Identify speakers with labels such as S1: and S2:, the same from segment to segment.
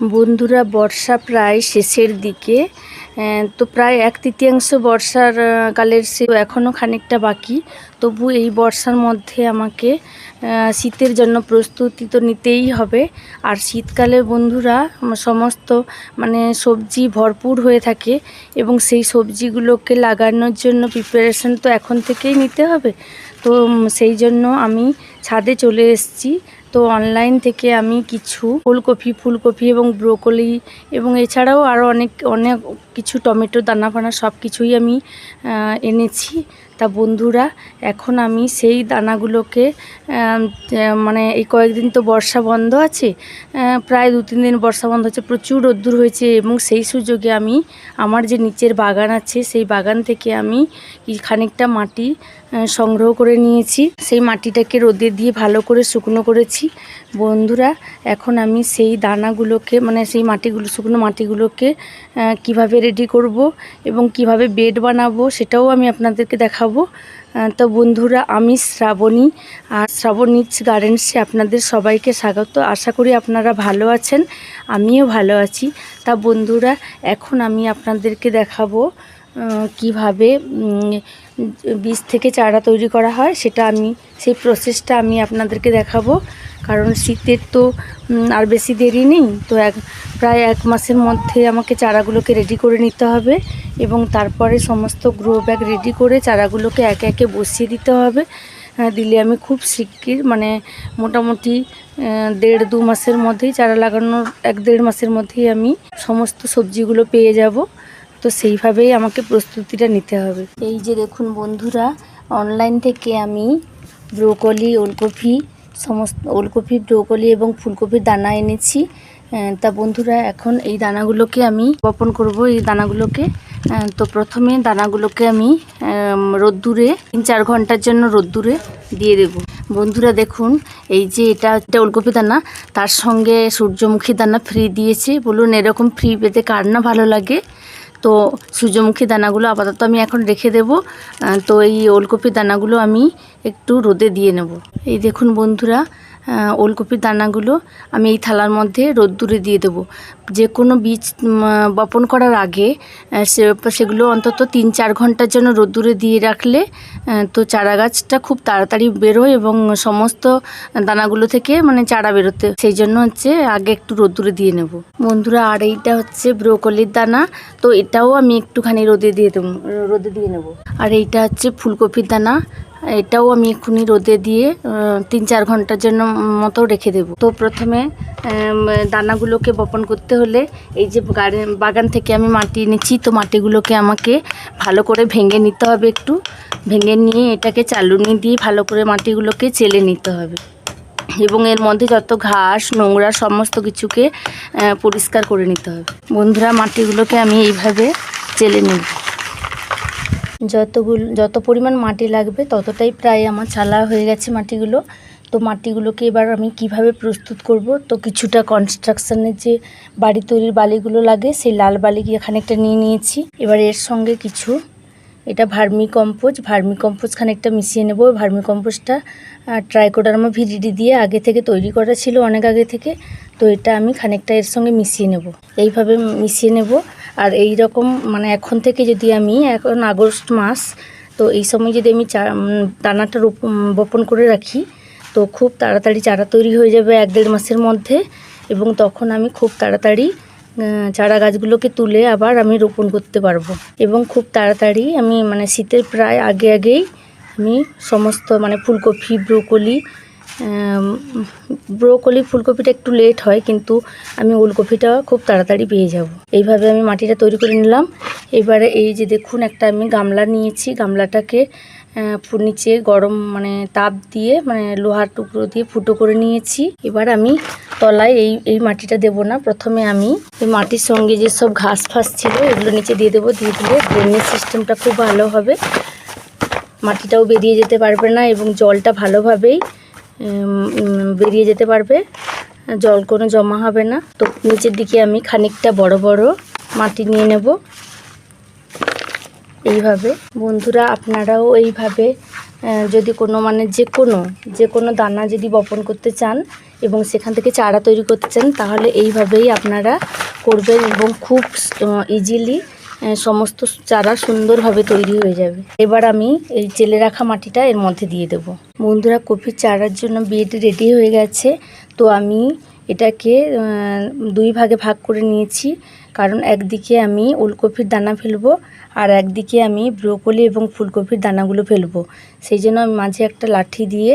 S1: বন্ধুরা, বর্ষা প্রায় শেষের দিকে। তো প্রায় এক তৃতীয়াংশ বর্ষার কালের সে এখনও খানিকটা বাকি। তবু এই বর্ষার মধ্যে আমাকে শীতের জন্য প্রস্তুতি তো নিতেই হবে। আর শীতকালে বন্ধুরা সমস্ত মানে সবজি ভরপুর হয়ে থাকে এবং সেই সবজিগুলোকে লাগানোর জন্য প্রিপারেশন তো এখন থেকেই নিতে হবে। তো সেই জন্য আমি ছাদে চলে এসেছি। তো অনলাইন থেকে আমি কিছু ফুলকপি ফুলকপি এবং ব্রোকলি এবং এছাড়াও আরও অনেক অনেক কিছু টমেটো, দানা ফানা সব কিছুই আমি এনেছি। তা বন্ধুরা, এখন আমি সেই দানাগুলোকে মানে এই কয়েকদিন তো বর্ষা বন্ধ আছে প্রায় দু তিন দিন বর্ষা বন্ধ আছে, প্রচুর রোদ্দুর হয়েছে এবং সেই সুযোগে আমি আমার যে নিচের বাগান আছে, সেই বাগান থেকে আমি খানিকটা মাটি সংগ্রহ করে নিয়েছি। সেই মাটিটাকে রোদে দিয়ে ভালো করে শুকনো করেছি। বন্ধুরা, এখন আমি সেই দানাগুলোকে মানে সেই মাটিগুলো, শুকনো মাটিগুলোকে কীভাবে রেডি করব এবং কীভাবে বেড বানাবো, সেটাও আমি আপনাদেরকে দেখাবো। তো বন্ধুরা, আমি শ্রাবণী, আর শ্রাবণীজ গার্ডেন্সে আপনাদের সবাইকে স্বাগত। আশা করি আপনারা ভালো আছেন, আমিও ভালো আছি। তা বন্ধুরা, এখন আমি আপনাদেরকে দেখাবো কীভাবে বীজ থেকে চারা তৈরি করা হয় সেটা আমি সেই প্রসেসটা আমি আপনাদেরকে দেখাবো। কারণ শীতের তো আর বেশি দেরি নেই। তো এক প্রায় এক মাসের মধ্যে আমাকে চারাগুলোকে রেডি করে নিতে হবে এবং তারপরে সমস্ত গ্রো ব্যাগ রেডি করে চারাগুলোকে একে একে বসিয়ে দিতে হবে। আহ, দিলে আমি খুব শিগগির মানে মোটামুটি দেড় দু মাসের মধ্যেই চারা লাগানোর এক দেড় মাসের মধ্যেই আমি সমস্ত সবজিগুলো পেয়ে যাব। তো সেইভাবেই আমাকে প্রস্তুতিটা নিতে হবে। এই যে দেখুন বন্ধুরা অনলাইন থেকে আমি ব্রোকলি, ওলকপি, সমস্ত ওলকপি, ব্রোকলি এবং ফুলকপির দানা এনেছি। তা বন্ধুরা, এখন এই দানাগুলোকে আমি বপন করব। এই দানাগুলোকে তো প্রথমে দানাগুলোকে আমি রোদ্দুরে, তিন চার ঘণ্টার জন্য রোদ্দুরে দিয়ে দেব। বন্ধুরা দেখুন, এই যে এটা এটা ওলকপি দানা, তার সঙ্গে সূর্যমুখী দানা ফ্রি দিয়েছে। বলুন এরকম ফ্রি পেতে কার না ভালো লাগে। তো সূর্যমুখী দানাগুলো আপাতত আমি এখন রেখে দেব। তো এই ওলকপির দানাগুলো আমি একটু রোদে দিয়ে নেব। এই দেখুন বন্ধুরা ওলকপির দানাগুলো আমি এই থালার মধ্যে রোদ্দুরে দিয়ে দেবো। যে কোনো বীজ বপন করার আগে সে, সেগুলো অন্তত তিন চার ঘণ্টার জন্য রোদ্দুরে দিয়ে রাখলে তো চারা গাছটা খুব তাড়াতাড়ি বেরোয় এবং সমস্ত দানাগুলো থেকে মানে চারা বেরোতে। সেই জন্য হচ্ছে আগে একটু রোদ্দুরে দিয়ে নেব। বন্ধুরা, আর এইটা হচ্ছে ব্রোকলির দানা। তো এটাও আমি একটুখানি রোদে দিয়ে দেবো, রোদে দিয়ে নেব। আর এইটা হচ্ছে ফুলকপির দানা। এটাও আমি এক্ষুনি রোদে দিয়ে তিন চার ঘণ্টার জন্য মতো রেখে দেব। তো প্রথমে দানাগুলোকে বপন করতে হলে এই যে বাগান থেকে আমি মাটি এনেছি, তো মাটিগুলোকে আমাকে ভালো করে ভেঙে নিতে হবে একটু। ভেঙে নিয়ে এটাকে চালুনি দিয়ে ভালো করে মাটিগুলোকে চেলে নিতে হবে। এবং এর মধ্যে যত ঘাস, নোংরা সমস্ত কিছুকে পরিষ্কার করে নিতে হবে। বন্ধুরা, মাটিগুলোকে আমি এইভাবে চেলে নেব। যতগুলো, যত পরিমাণ মাটি লাগবে ততটাই প্রায় আমার চালা হয়ে গেছে মাটিগুলো। তো মাটিগুলোকে এবার আমি কীভাবে প্রস্তুত করব? তো কিছুটা কনস্ট্রাকশানের যে বাড়ি তৈরির বালিগুলো লাগে, সেই লাল বালি খানিকটা নিয়ে নিয়েছি। এবার এর সঙ্গে কিছু, এটা ভার্মি কম্পোজ। ভার্মি কম্পোজ খানিকটা মিশিয়ে নেব। ভার্মি কম্পোজটা ট্রাইকোডার্মা ভিডিডি দিয়ে আগে থেকে তৈরি করা ছিল অনেক আগে থেকে। তো এটা আমি খানিকটা এর সঙ্গে মিশিয়ে নেব। এইভাবে মিশিয়ে নেব। আর এই রকম মানে এখন থেকে যদি আমি, এখন আগস্ট মাস, তো এই সময় যদি আমি চা দানাটা বপন করে রাখি, তো খুব তাড়াতাড়ি চারা তৈরি হয়ে যাবে এক দেড় মাসের মধ্যে। এবং তখন আমি খুব তাড়াতাড়ি চারা গাছগুলোকে তুলে আবার আমি রোপণ করতে পারব। এবং খুব তাড়াতাড়ি আমি মানে শীতের প্রায় আগে আগেই আমি সমস্ত মানে ফুলকপি, ব্রোকলি ব্রোকলি ফুলকপিটা একটু লেট হয়, কিন্তু আমি ওলকপিটা খুব তাড়াতাড়ি পেয়ে যাব। এইভাবে আমি মাটিটা তৈরি করে নিলাম। এবারে এই যে দেখুন, একটা আমি গামলা নিয়েছি। গামলাটাকে নিচে গরম মানে তাপ দিয়ে মানে লোহার টুকরো দিয়ে ফুটো করে নিয়েছি। এবার আমি তলায় এই এই মাটিটা দেব না। প্রথমে আমি এই মাটির সঙ্গে যে সব ঘাস ফাস ছিল, এগুলো নিচে দিয়ে দেবো। দিয়ে দিলে ড্রেনেজ সিস্টেমটা খুব ভালো হবে। মাটিটাও বেরিয়ে যেতে পারবে না এবং জলটা ভালোভাবেই বেরিয়ে যেতে পারবে। জল কোনো জমা হবে না। তো নিচের দিকে আমি খানিকটা বড় বড় মাটি নিয়ে নেব। এইভাবে। বন্ধুরা, আপনারাও এইভাবে যদি কোনো মানে যে কোনো যে কোনো দানা যদি বপন করতে চান এবং সেখান থেকে চারা তৈরি করতে চান, তাহলে এইভাবেই আপনারা করবেন এবং খুব ইজিলি সমস্ত চারা সুন্দরভাবে তৈরি হয়ে যাবে। এবার আমি এই চেলে রাখা মাটিটা এর মধ্যে দিয়ে দেবো। বন্ধুরা কপির চারার জন্য বেড রেডি হয়ে গেছে। তো আমি এটাকে দুই ভাগে ভাগ করে নিয়েছি। কারণ একদিকে আমি ওলকপির দানা ফেলব আর একদিকে আমি ব্রোকলি এবং ফুলকপির দানাগুলো ফেলব। সেই জন্য আমি মাঝে একটা লাঠি দিয়ে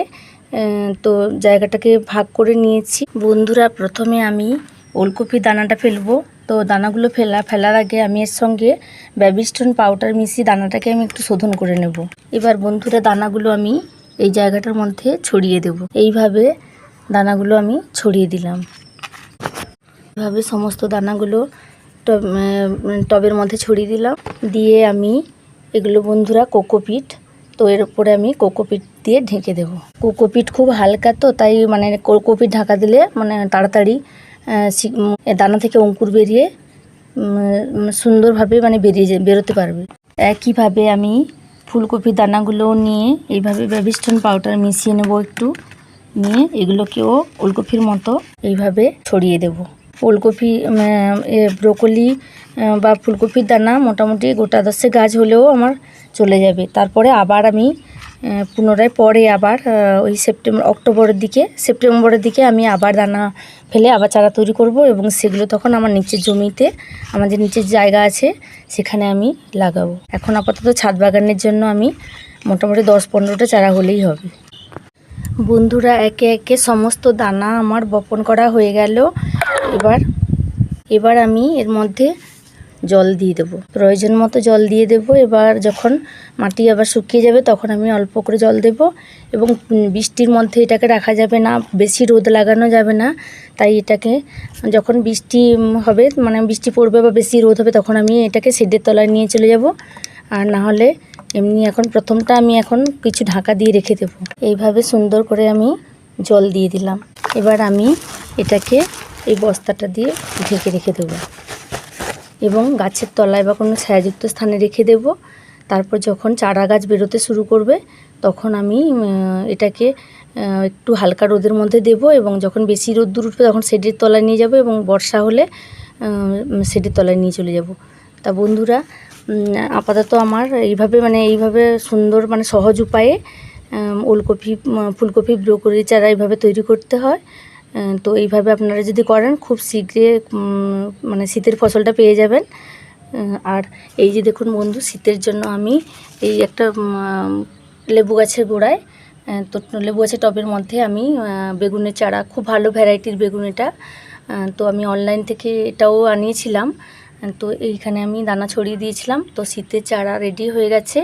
S1: তো জায়গাটাকে ভাগ করে নিয়েছি। বন্ধুরা, প্রথমে আমি ওলকপির দানাটা ফেলব। তো দানাগুলো ফেলা, ফেলার আগে আমি এর সঙ্গে ব্যাবিস্টন পাউডার মিশিয়ে দানাটাকে আমি একটু শোধন করে নেব। এবার বন্ধুরা, দানাগুলো আমি এই জায়গাটার মধ্যে ছড়িয়ে দেব। এইভাবে দানাগুলো আমি ছড়িয়ে দিলাম। এভাবে সমস্ত দানাগুলো টব টবের মধ্যে ছড়িয়ে দিলাম। দিয়ে আমি এগুলো বন্ধুরা কোকোপিট, তো এর উপরে আমি কোকোপিট দিয়ে ঢেকে দেবো। কোকোপিট খুব হালকা তো, তাই মানে কোকোপিট ঢাকা দিলে মানে তাড়াতাড়ি দানা থেকে অঙ্কুর বেরিয়ে সুন্দরভাবে মানে বেরিয়ে যা- বেরোতে পারবে। একইভাবে আমি ফুলকপির দানাগুলো নিয়ে এইভাবে ব্যাবিস্টন পাউডার মিশিয়ে নেব একটু, নিয়ে এগুলোকেও ওলকপির মতো এইভাবে ছড়িয়ে দেব। ওলকপি ব্রোকলি বা ফুলকপির দানা মোটামুটি গোটা দশে গাছ হলেও আমার চলে যাবে। তারপরে আবার আমি পুনরায় পরে আবার ওই সেপ্টেম্বর, অক্টোবরের দিকে, সেপ্টেম্বরের দিকে আমি আবার দানা ফেলে আবার চারা তৈরি করব এবং সেগুলো তখন আমার নিচের জমিতে, আমাদের নিচের জায়গা আছে, সেখানে আমি লাগাবো। এখন আপাতত ছাদ বাগানের জন্য আমি মোটামুটি দশ পনেরোটা চারা হলেই হবে। বন্ধুরা, একে একে সমস্ত দানা আমার বপন করা হয়ে গেল। এবার এবার আমি এর মধ্যে জল দিয়ে দেবো। প্রয়োজন মতো জল দিয়ে দেব। এবার যখন মাটি আবার শুকিয়ে যাবে, তখন আমি অল্প করে জল দেব এবং বৃষ্টির মধ্যে এটাকে রাখা যাবে না, বেশি রোদ লাগানো যাবে না। তাই এটাকে যখন বৃষ্টি হবে মানে বৃষ্টি পড়বে বা বেশি রোদ হবে, তখন আমি এটাকে শেডের তলায় নিয়ে চলে যাব। আর না হলে এমনি এখন প্রথমটা আমি এখন কিছু ঢাকা দিয়ে রেখে দেবো। এইভাবে সুন্দর করে আমি জল দিয়ে দিলাম। এবার আমি এটাকে এই বস্তাটা দিয়ে ঢেকে রেখে দেবো। এবং গাছের তলায় বা কোনো ছায়াযুক্ত স্থানে রেখে দেব। তারপর যখন চারা গাছ বেরোতে শুরু করবে, তখন আমি এটাকে একটু হালকা রোদের মধ্যে দেব এবং যখন বেশি রোদ দূর উঠবে তখন শেডের তলায় নিয়ে যাব এবং বর্ষা হলে শেডের তলায় নিয়ে চলে যাব। তা বন্ধুরা আপাতত আমার এইভাবে মানে এইভাবে সুন্দর মানে সহজ উপায়ে ওলকপি ফুলকপি, ব্রোকলি চারা এইভাবে তৈরি করতে হয়। তো এইভাবে আপনারা যদি করেন খুব শীঘ্রই উম, মানে শীতের ফসলটা পেয়ে যাবেন। আর এই যে দেখুন বন্ধু শীতের জন্য আমি এই একটা লেবু গাছের গোড়ায় তো লেবু গাছের টবের মধ্যে আমি বেগুনের চারা খুব ভালো ভ্যারাইটির বেগুন এটা। তো আমি অনলাইন থেকে এটাও আনিয়েছিলাম। তো এইখানে আমি দানা ছড়িয়ে দিয়েছিলাম। তো শীতের চারা রেডি হয়ে গেছে।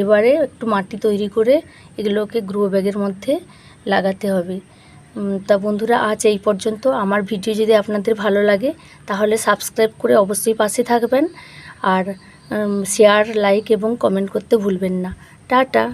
S1: এবারে একটু মাটি তৈরি করে এগুলোকে গ্রো ব্যাগের মধ্যে লাগাতে হবে। তা বন্ধুরা, আজ এই পর্যন্ত। আমার ভিডিও যদি আপনাদের ভালো লাগে, তাহলে সাবস্ক্রাইব করে অবশ্যই পাশে থাকবেন। আর শেয়ার লাইক এবং কমেন্ট করতে ভুলবেন না। টাটা।